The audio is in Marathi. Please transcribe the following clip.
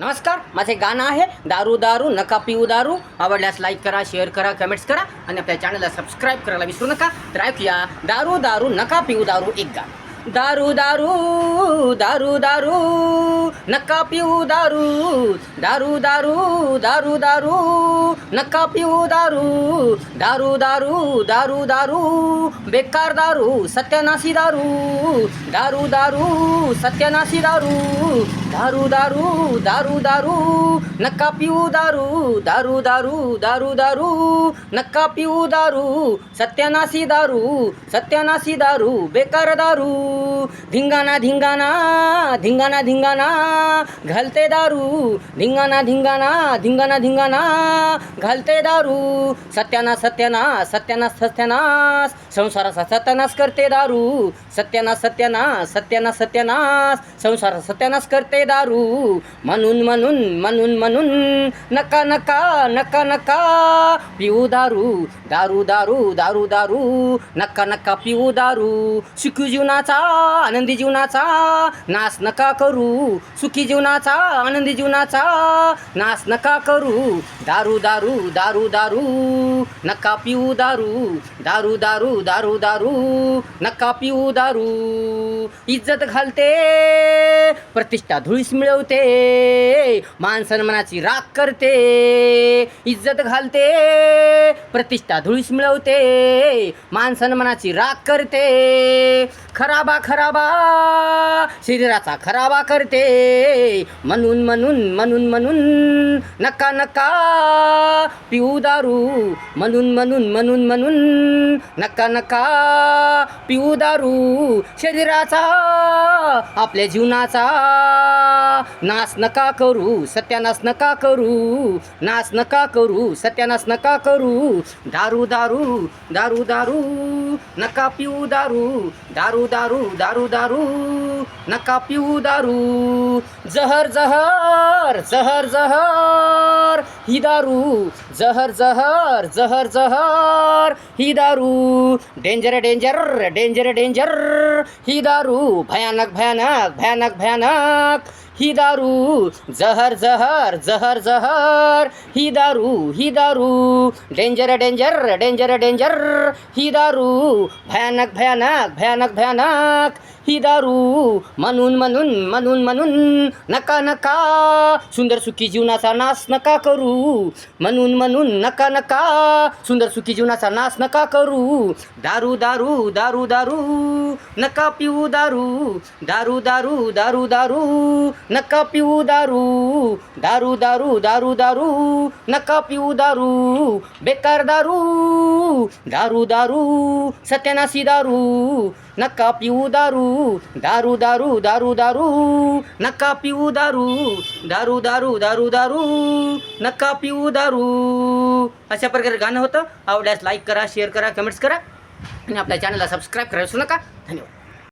नमस्कार माझे गाणं आहे दारू दारू नका पिऊ दारू. आवडल्यास लाईक करा शेअर करा कमेंट्स करा आणि आपल्या चॅनलला सबस्क्राईब करायला विसरू नका. तर ऐकूया दारू दारू नका पिऊ दारू एक गाणं. दारू दारू दारू दारू नका पिऊ दारू. दारू दारू दारू दारू नका पिऊ दारू. दारू दारू दारू दारू बेकार दारू सत्यानाशी दारू. दारू दारू सत्यानाशी दारू. दारू दारू दारू दारू. नका पिऊ दारू दारू दारू दारू दारू. नका पिऊ दारू सत्यानाशी दारू सत्यानाशी दारू बेकार दारू. धिंगाणा धिंगाणा धिंगाणा धिंगाणा. घालते दारू धिंगाणा धिंगाणा धिंगाणा धिंगाणा. घालते दारू सत्यानाश सत्यानाश सत्यानाश सत्यानाश संसाराचा सत्यानाश करते दारू. सत्यानाश सत्यानाश सत्यानाश सत्यानाश संसाराचा सत्यानाश करते दारू म्हणून म्हणून म्हणून म्हणून नका नका नका नका पिऊ दारू दारू दारू दारू दारू नका नका पिऊ दारू सुखी जीवनाचा आनंदी जीवनाचा नाश नका करू सुखी जीवनाचा आनंदी जीवनाचा नाश नका करू दारू दारू दारू दारू नका पिऊ दारू दारू दारू दारू दारू नका पिऊ दारू इज्जत घालते प्रतिष्ठा धुळीस मिळवते मान सन्मानाची राख करते इज्जत घालते प्रतिष्ठा धुळीस मिळवते मान सन्मानाची राख करते खराबा खराबा शरीराचा खराबा करते म्हणून म्हणून म्हणून म्हणून नका नका पिऊ दारू म्हणून म्हणून म्हणून म्हणून नका नका पिऊ दारू शरीराचा आपल्या जीवनाचा नाश नका करू सत्यानाश नका करू. नाश नका करू सत्यानाश नका करू. दारू दारू दारू दारू. नका पिऊ दारू. दारू दारू दारू दारू. नका पिऊ दारू. जहर जहर जहर जहर. ही दारू. जहर जहर जहर जहर. ही दारू. Danger danger danger danger. ही दारू. भयानक भयानक भयानक भयानक. ही दारू जहर जहर जहर जहर. ही दारू ही दारू. Danger danger danger danger. ही दारू भयानक भयानक भयानक भयानक. ही दारू म्हणून म्हणून म्हणून म्हणून. नका नका. सुंदर सुखी जीवनाचा नाश नका करू. म्हणून म्हणून नका नका. सुंदर सुखी जीवनाचा नाश नका करू. दारू दारू दारू दारू. नका पिऊ दारू. दारू दारू दारू दारू. नका पिऊ दारू दारू दारू दारू दारू नका पिऊ दारू बेकार दारू दारू दारू सत्यानाशी दारू नका पिऊ दारू दारू दारू दारू दारू नका पिऊ दारू दारू दारू दारू दारू नका पिऊ दारू अशा प्रकारे गाणं होतं आवडल्यास लाईक करा शेअर करा कमेंट्स करा आणि आपल्या चॅनलला सबस्क्राईब करा विसरू नका धन्यवाद